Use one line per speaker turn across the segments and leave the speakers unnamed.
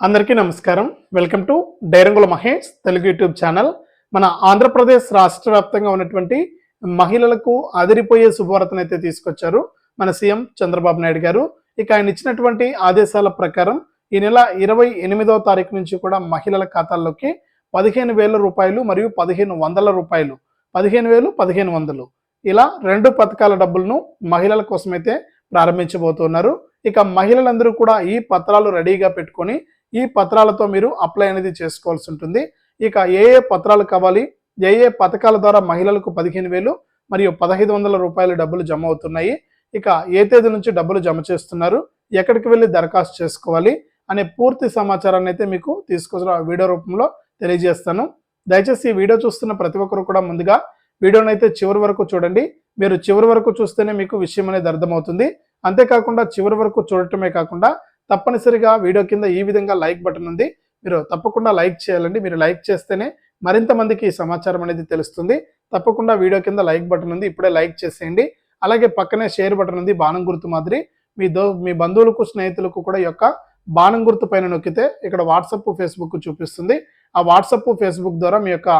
అందరికీ నమస్కారం. Welcome to Dairangula Mahesh Telugu YouTube channel. మన ఆంధ్రప్రదేశ్ రాష్ట్ర వ్యాప్తంగా ఉన్నటువంటి మహిళలకు అదిరిపోయే శుభవార్తను అయితే తీసుకొచ్చారు మన సీఎం చంద్రబాబు నాయుడు గారు. ఇక ఆయన ఇచ్చినటువంటి ఆదేశాల ప్రకారం ఈ నెల ఇరవై ఎనిమిదవ తారీఖు నుంచి కూడా మహిళల ఖాతాల్లోకి పదిహేను వేల రూపాయలు మరియు పదిహేను వందల రూపాయలు. పదిహేను వేలు పదిహేను వందలు. ఇలా రెండు పథకాల డబ్బులను మహిళల కోసమైతే ప్రారంభించబోతున్నారు. ఇక మహిళలందరూ కూడా ఈ పత్రాలు రెడీగా పెట్టుకొని ఈ పత్రాలతో మీరు అప్లై అనేది చేసుకోవాల్సి ఉంటుంది. ఇక ఏ ఏ పత్రాలు కావాలి ఏ ఏ పథకాల ద్వారా మహిళలకు పదిహేను వేలు మరియు పదహైదు వందల రూపాయల డబ్బులు జమ అవుతున్నాయి. ఇక ఏ తేదీ నుంచి డబ్బులు జమ చేస్తున్నారు ఎక్కడికి వెళ్ళి దరఖాస్తు చేసుకోవాలి అనే పూర్తి సమాచారాన్ని అయితే మీకు తీసుకొచ్చిన వీడియో రూపంలో తెలియజేస్తాను. దయచేసి ఈ వీడియో చూస్తున్న ప్రతి ఒక్కరు కూడా ముందుగా వీడియోని అయితే చివరి వరకు చూడండి. మీరు చివరి వరకు చూస్తేనే మీకు విషయం అనేది అర్థమవుతుంది. అంతేకాకుండా చివరి వరకు చూడటమే కాకుండా తప్పనిసరిగా వీడియో కింద ఈ విధంగా లైక్ బటన్ ఉంది. మీరు తప్పకుండా లైక్ చేయాలండి. మీరు లైక్ చేస్తేనే మరింత మందికి ఈ సమాచారం అనేది తెలుస్తుంది. తప్పకుండా వీడియో కింద లైక్ బటన్ ఉంది. ఇప్పుడే లైక్ చేసేయండి. అలాగే పక్కనే షేర్ బటన్ ఉంది. బాణం గుర్తు మాదిరి. మీ దో మీ బంధువులకు స్నేహితులకు కూడా యొక్క బాణం గుర్తు పైన నొక్కితే ఇక్కడ వాట్సప్ ఫేస్బుక్ చూపిస్తుంది. ఆ వాట్సప్ ఫేస్బుక్ ద్వారా మీ యొక్క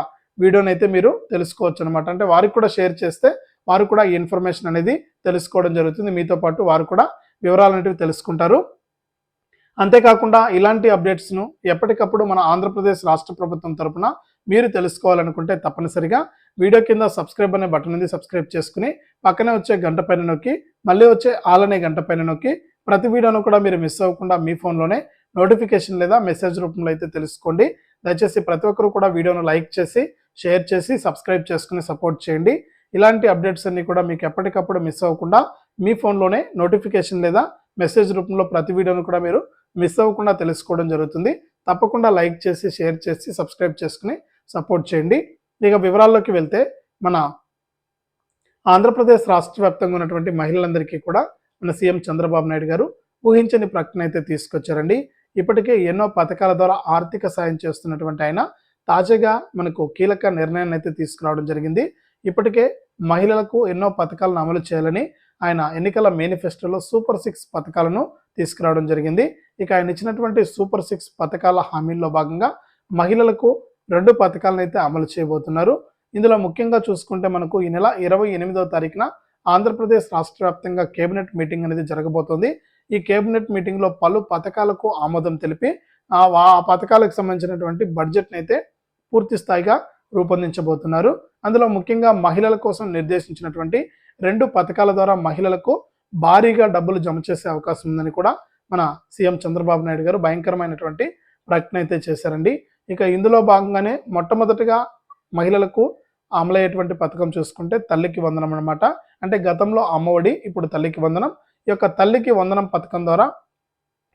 వీడియోని అయితే మీరు తెలుసుకోవచ్చు అనమాట అంటే వారికి కూడా షేర్ చేస్తే వారు కూడా ఈ ఇన్ఫర్మేషన్ అనేది తెలుసుకోవడం జరుగుతుంది. మీతో పాటు వారు కూడా వివరాలు అనేవి తెలుసుకుంటారు. అంతేకాకుండా ఇలాంటి అప్డేట్స్ను ఎప్పటికప్పుడు మన ఆంధ్రప్రదేశ్ రాష్ట్ర ప్రభుత్వం తరపున మీరు తెలుసుకోవాలనుకుంటే తప్పనిసరిగా వీడియో కింద సబ్స్క్రైబ్ అనే బటన్ ఉంది సబ్స్క్రైబ్ చేసుకుని పక్కనే వచ్చే గంట పైన నొక్కి మళ్ళీ వచ్చే ఆల్ అనే గంట పైన నొక్కి ప్రతి వీడియోను కూడా మీరు మిస్ అవ్వకుండా మీ ఫోన్లోనే నోటిఫికేషన్ లేదా మెసేజ్ రూపంలో అయితే తెలుసుకోండి. దయచేసి ప్రతి ఒక్కరు కూడా వీడియోను లైక్ చేసి షేర్ చేసి సబ్స్క్రైబ్ చేసుకుని సపోర్ట్ చేయండి. ఇలాంటి అప్డేట్స్ అన్ని కూడా మీకు ఎప్పటికప్పుడు మిస్ అవ్వకుండా మీ ఫోన్లోనే నోటిఫికేషన్ లేదా మెసేజ్ రూపంలో ప్రతి వీడియోను కూడా మీరు మిస్ అవ్వకుండా తెలుసుకోవడం జరుగుతుంది. తప్పకుండా లైక్ చేసి షేర్ చేసి సబ్స్క్రైబ్ చేసుకుని సపోర్ట్ చేయండి. ఇక వివరాల్లోకి వెళ్తే మన ఆంధ్రప్రదేశ్ రాష్ట్ర వ్యాప్తంగా ఉన్నటువంటి మహిళలందరికీ కూడా మన సీఎం చంద్రబాబు నాయుడు గారు ఊహించని ప్రకటన అయితే తీసుకొచ్చారండి. ఇప్పటికే ఎన్నో పథకాల ద్వారా ఆర్థిక సాయం చేస్తున్నటువంటి ఆయన తాజాగా మనకు కీలక నిర్ణయాన్ని అయితే తీసుకురావడం జరిగింది. ఇప్పటికే మహిళలకు ఎన్నో పథకాలను అమలు చేయాలని ఆయన ఎన్నికల మేనిఫెస్టోలో సూపర్ సిక్స్ పథకాలను తీసుకురావడం జరిగింది. ఇక ఆయన ఇచ్చినటువంటి సూపర్ సిక్స్ పథకాల హామీల్లో భాగంగా మహిళలకు రెండు పథకాలను అయితే అమలు చేయబోతున్నారు. ఇందులో ముఖ్యంగా చూసుకుంటే మనకు ఈ నెల ఇరవై ఎనిమిదవ తారీఖున ఆంధ్రప్రదేశ్ రాష్ట్ర వ్యాప్తంగా కేబినెట్ మీటింగ్ అనేది జరగబోతోంది. ఈ కేబినెట్ మీటింగ్లో పలు పథకాలకు ఆమోదం తెలిపి ఆ పథకాలకు సంబంధించినటువంటి బడ్జెట్ని అయితే పూర్తి స్థాయిగా రూపొందించబోతున్నారు. అందులో ముఖ్యంగా మహిళల కోసం నిర్దేశించినటువంటి రెండు పథకాల ద్వారా మహిళలకు భారీగా డబ్బులు జమ చేసే అవకాశం ఉందని కూడా మన సీఎం చంద్రబాబు నాయుడు గారు భయంకరమైనటువంటి ప్రకటన అయితే చేశారండి. ఇక ఇందులో భాగంగానే మొట్టమొదటిగా మహిళలకు అమలయ్యేటువంటి పథకం చూసుకుంటే తల్లికి వందనం అనమాట అంటే గతంలో అమ్మఒడి ఇప్పుడు తల్లికి వందనం. ఈ యొక్క తల్లికి వందనం పథకం ద్వారా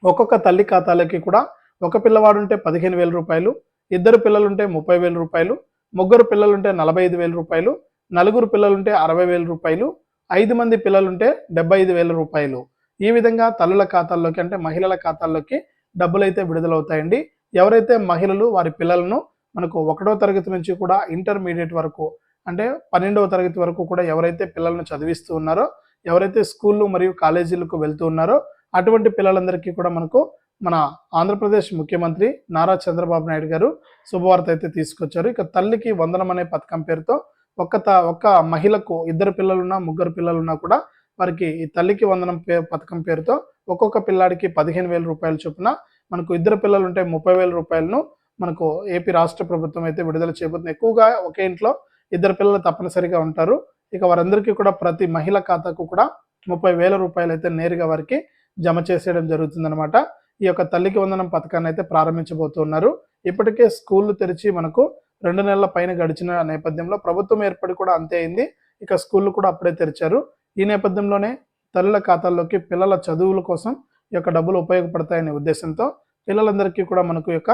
ఒక్కొక్క తల్లి ఖాతాలకి కూడా ఒక పిల్లవాడు ఉంటే పదిహేను వేల రూపాయలు ఇద్దరు పిల్లలుంటే ముప్పై వేల రూపాయలు ముగ్గురు పిల్లలుంటే నలభై ఐదు వేల రూపాయలు నలుగురు పిల్లలుంటే అరవై వేల రూపాయలు ఐదు మంది పిల్లలుంటే డెబ్బై ఐదు వేల రూపాయలు. ఈ విధంగా తల్లుల ఖాతాల్లోకి అంటే మహిళల ఖాతాల్లోకి డబ్బులు అయితే విడుదలవుతాయండి. ఎవరైతే మహిళలు వారి పిల్లలను మనకు ఒకటో తరగతి నుంచి కూడా ఇంటర్మీడియట్ వరకు అంటే పన్నెండవ తరగతి వరకు కూడా ఎవరైతే పిల్లలను చదివిస్తూ ఉన్నారో ఎవరైతే స్కూళ్ళు మరియు కాలేజీలకు వెళ్తూ ఉన్నారో అటువంటి పిల్లలందరికీ కూడా మనకు మన ఆంధ్రప్రదేశ్ ముఖ్యమంత్రి నారా చంద్రబాబు నాయుడు గారు శుభవార్త అయితే తీసుకొచ్చారు. ఇక తల్లికి వందనం అనే పథకం పేరుతో ఒక్క త ఒక్క మహిళకు ఇద్దరు పిల్లలున్నా ముగ్గురు పిల్లలున్నా కూడా వారికి ఈ తల్లికి వందనం పే పథకం పేరుతో ఒక్కొక్క పిల్లాడికి పదిహేను వేల రూపాయలు చొప్పున మనకు ఇద్దరు పిల్లలు ఉంటే ముప్పై వేల రూపాయలను మనకు ఏపీ రాష్ట్ర ప్రభుత్వం అయితే విడుదల చేయబోతుంది. ఎక్కువగా ఒకే ఇంట్లో ఇద్దరు పిల్లలు తప్పనిసరిగా ఉంటారు. ఇక వారందరికీ కూడా ప్రతి మహిళ ఖాతాకు కూడా ముప్పై వేల రూపాయలు అయితే నేరుగా వారికి జమ చేసేయడం జరుగుతుందన్నమాట. ఈ యొక్క తల్లికి వందనం పథకాన్ని అయితే ప్రారంభించబోతున్నారు. ఇప్పటికే స్కూళ్ళు తెరిచి మనకు రెండు నెలల పైన గడిచిన నేపథ్యంలో ప్రభుత్వం ఏర్పడి కూడా అంతే అయింది. ఇక స్కూళ్ళు కూడా అప్పుడే తెరిచారు. ఈ నేపథ్యంలోనే తల్లుల ఖాతాల్లోకి పిల్లల చదువుల కోసం ఈ యొక్క డబ్బులు ఉపయోగపడతాయనే ఉద్దేశంతో పిల్లలందరికీ కూడా మనకు యొక్క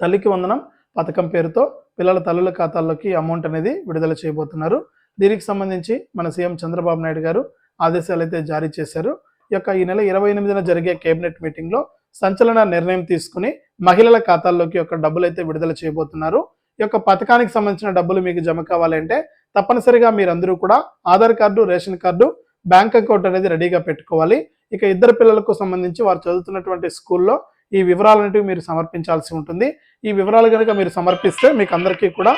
తల్లికి వందనం పథకం పేరుతో పిల్లల తల్లుల ఖాతాల్లోకి అమౌంట్ అనేది విడుదల చేయబోతున్నారు. దీనికి సంబంధించి మన సీఎం చంద్రబాబు నాయుడు గారు ఆదేశాలు అయితే జారీ చేశారు. ఈ యొక్క ఈ నెల ఇరవై ఎనిమిదిన జరిగే కేబినెట్ మీటింగ్లో సంచలన నిర్ణయం తీసుకుని మహిళల ఖాతాల్లోకి యొక్క డబ్బులు అయితే విడుదల చేయబోతున్నారు. ఈ యొక్క పథకానికి సంబంధించిన డబ్బులు మీకు జమ కావాలంటే తప్పనిసరిగా మీరందరూ కూడా Aadhaar card ration card bank account అనేది రెడీగా పెట్టుకోవాలి. ఇక ఇద్దరు పిల్లలకు సంబంధించి వారు చదువుతున్నటువంటి స్కూల్లో ఈ వివరాలన్నిటివి మీరు సమర్పించాల్సి ఉంటుంది. ఈ వివరాలు కనుక మీరు సమర్పిస్తే మీకు అందరికీ కూడా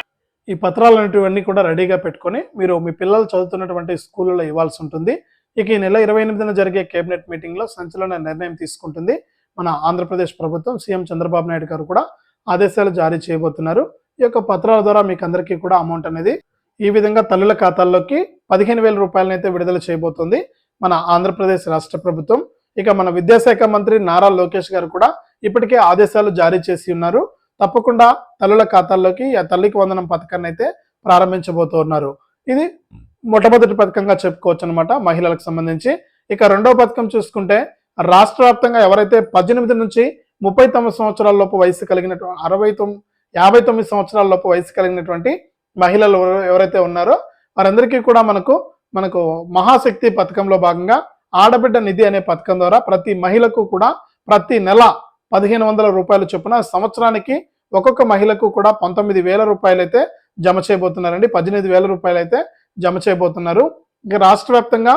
ఈ పత్రాలు అనేటివన్నీ కూడా రెడీగా పెట్టుకొని మీరు మీ పిల్లలు చదువుతున్నటువంటి స్కూళ్ళలో ఇవ్వాల్సి ఉంటుంది. ఇక ఈ నెల ఇరవై ఎనిమిదిన జరిగే కేబినెట్ మీటింగ్లో సంచలన నిర్ణయం తీసుకుంటుంది. మన ఆంధ్రప్రదేశ్ ప్రభుత్వం సీఎం చంద్రబాబు నాయుడు గారు కూడా ఆదేశాలు జారీ చేయబోతున్నారు. ఈ యొక్క పత్రాల ద్వారా మీకు అందరికీ కూడా అమౌంట్ అనేది ఈ విధంగా తల్లుల ఖాతాల్లోకి పదిహేను వేల రూపాయలనైతే విడుదల చేయబోతుంది మన ఆంధ్రప్రదేశ్ రాష్ట్ర ప్రభుత్వం. ఇక మన విద్యాశాఖ మంత్రి నారా లోకేష్ గారు కూడా ఇప్పటికే ఆదేశాలు జారీ చేసి ఉన్నారు. తప్పకుండా తల్లుల ఖాతాల్లోకి ఆ తల్లికి వందనం పథకాన్ని అయితే ప్రారంభించబోతున్నారు ఇది మొట్టమొదటి పథకంగా చెప్పుకోవచ్చు అనమాట మహిళలకు సంబంధించి. ఇక రెండవ పథకం చూసుకుంటే రాష్ట్ర వ్యాప్తంగా ఎవరైతే పద్దెనిమిది నుంచి ముప్పై తొమ్మిది సంవత్సరాల లోపు వయసు కలిగినటువంటి అరవై తొమ్మిది యాభై తొమ్మిది సంవత్సరాల లోపు వయసు కలిగినటువంటి మహిళలు ఎవరైతే ఉన్నారో వారందరికీ కూడా మనకు మనకు మహాశక్తి పథకంలో భాగంగా ఆడబిడ్డ నిధి అనే పథకం ద్వారా ప్రతి మహిళకు కూడా ప్రతి నెల పదిహేను వందల రూపాయలు చొప్పున సంవత్సరానికి ఒక్కొక్క మహిళకు కూడా పంతొమ్మిది వేల రూపాయలు అయితే జమ చేయబోతున్నారండి. పద్దెనిమిది వేల రూపాయలు అయితే జమ చేయబోతున్నారు. ఇక రాష్ట్ర వ్యాప్తంగా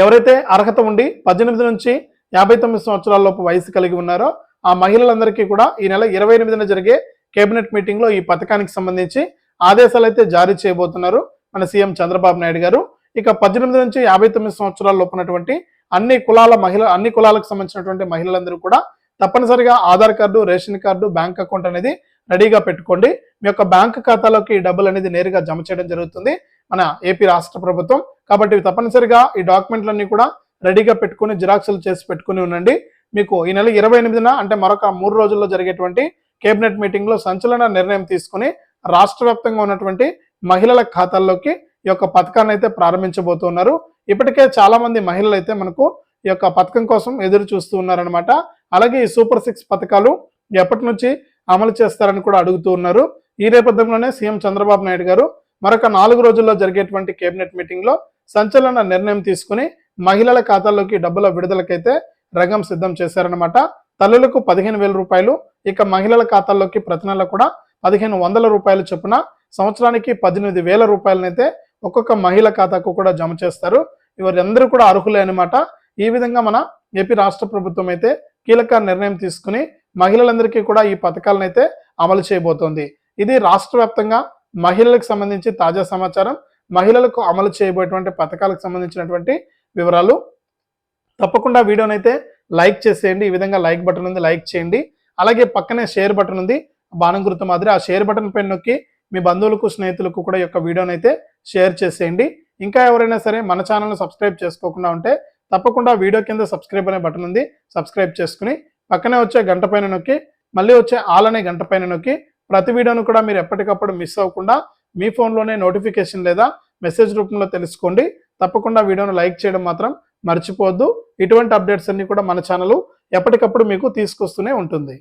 ఎవరైతే అర్హత ఉండి పద్దెనిమిది నుంచి యాభై తొమ్మిది సంవత్సరాల లోపు వయసు కలిగి ఉన్నారో ఆ మహిళలందరికీ కూడా ఈ నెల ఇరవై ఎనిమిదిన జరిగే కేబినెట్ మీటింగ్లో ఈ పథకానికి సంబంధించి ఆదేశాలు అయితే జారీ చేయబోతున్నారు మన సీఎం చంద్రబాబు నాయుడు గారు. ఇక పద్దెనిమిది నుంచి యాభై తొమ్మిది సంవత్సరాల లోపునటువంటి అన్ని కులాల మహిళ అన్ని కులాలకు సంబంధించినటువంటి మహిళలందరూ కూడా తప్పనిసరిగా Aadhaar card ration card bank account అనేది రెడీగా పెట్టుకోండి. మీ యొక్క బ్యాంక్ ఖాతాలోకి ఈ డబ్బులు అనేది నేరుగా జమ చేయడం జరుగుతుంది. మన ఏపీ రాష్ట్ర ప్రభుత్వం. కాబట్టి ఇవి తప్పనిసరిగా ఈ డాక్యుమెంట్లన్నీ కూడా రెడీగా పెట్టుకుని జిరాక్సులు చేసి పెట్టుకుని ఉండండి. మీకు ఈ నెల ఇరవై ఎనిమిదిన అంటే మరొక మూడు రోజుల్లో జరిగేటువంటి కేబినెట్ మీటింగ్లో సంచలన నిర్ణయం తీసుకుని రాష్ట్ర వ్యాప్తంగా ఉన్నటువంటి మహిళల ఖాతాల్లోకి ఈ యొక్క పథకాన్ని అయితే ప్రారంభించబోతున్నారు. ఇప్పటికే చాలా మంది మహిళలు అయితే మనకు ఈ యొక్క పథకం కోసం ఎదురు చూస్తూ ఉన్నారనమాట అలాగే ఈ సూపర్ సిక్స్ పథకాలు ఎప్పటి నుంచి అమలు చేస్తారని కూడా అడుగుతూ ఉన్నారు. ఈ నేపథ్యంలోనే సీఎం చంద్రబాబు నాయుడు గారు మరొక నాలుగు రోజుల్లో జరిగేటువంటి కేబినెట్ మీటింగ్లో సంచలన నిర్ణయం తీసుకుని మహిళల ఖాతాల్లోకి డబ్బుల విడుదలకైతే రంగం సిద్ధం చేశారనమాట తల్లులకు పదిహేను వేల రూపాయలు ఇక మహిళల ఖాతాల్లోకి ప్రతి నెల కూడా పదిహేను వందల రూపాయలు చొప్పున సంవత్సరానికి పద్దెనిమిది వేల రూపాయలనైతే ఒక్కొక్క మహిళ ఖాతాకు కూడా జమ చేస్తారు. ఇవరందరూ కూడా అర్హులే అనమాట ఈ విధంగా మన ఏపీ రాష్ట్ర ప్రభుత్వం అయితే కీలక నిర్ణయం తీసుకుని మహిళలందరికీ కూడా ఈ పథకాలను అయితే అమలు చేయబోతోంది. ఇది రాష్ట్ర వ్యాప్తంగా మహిళలకు సంబంధించి తాజా సమాచారం మహిళలకు అమలు చేయబోయేటువంటి పథకాలకు సంబంధించినటువంటి వివరాలు. తప్పకుండా వీడియోనైతే లైక్ చేసేయండి. ఈ విధంగా లైక్ బటన్ ఉంది లైక్ చేయండి. అలాగే పక్కనే షేర్ బటన్ ఉంది బాణం గుర్తు మాదిరి. ఆ షేర్ బటన్ పైన నొక్కి మీ బంధువులకు స్నేహితులకు కూడా ఈ యొక్క వీడియోనైతే అయితే షేర్ చేసేయండి. ఇంకా ఎవరైనా సరే మన ఛానల్ను సబ్స్క్రైబ్ చేసుకోకుండా ఉంటే తప్పకుండా వీడియో కింద సబ్స్క్రైబ్ అనే బటన్ ఉంది సబ్స్క్రైబ్ చేసుకుని పక్కనే వచ్చే గంట పైన నొక్కి మళ్ళీ వచ్చే ఆల్ అనే గంట పైన నొక్కి ప్రతి వీడియోను కూడా మీరు ఎప్పటికప్పుడు మిస్ అవ్వకుండా మీ ఫోన్లోనే నోటిఫికేషన్ లేదా మెసేజ్ రూపంలో తెలుసుకోండి. తప్పకుండా వీడియోను లైక్ చేయడం మాత్రం మర్చిపోవద్దు. ఇటువంటి అప్డేట్స్ అన్ని కూడా మన ఛానల్ ఎప్పటికప్పుడు మీకు తీసుకొస్తూనే ఉంటుంది.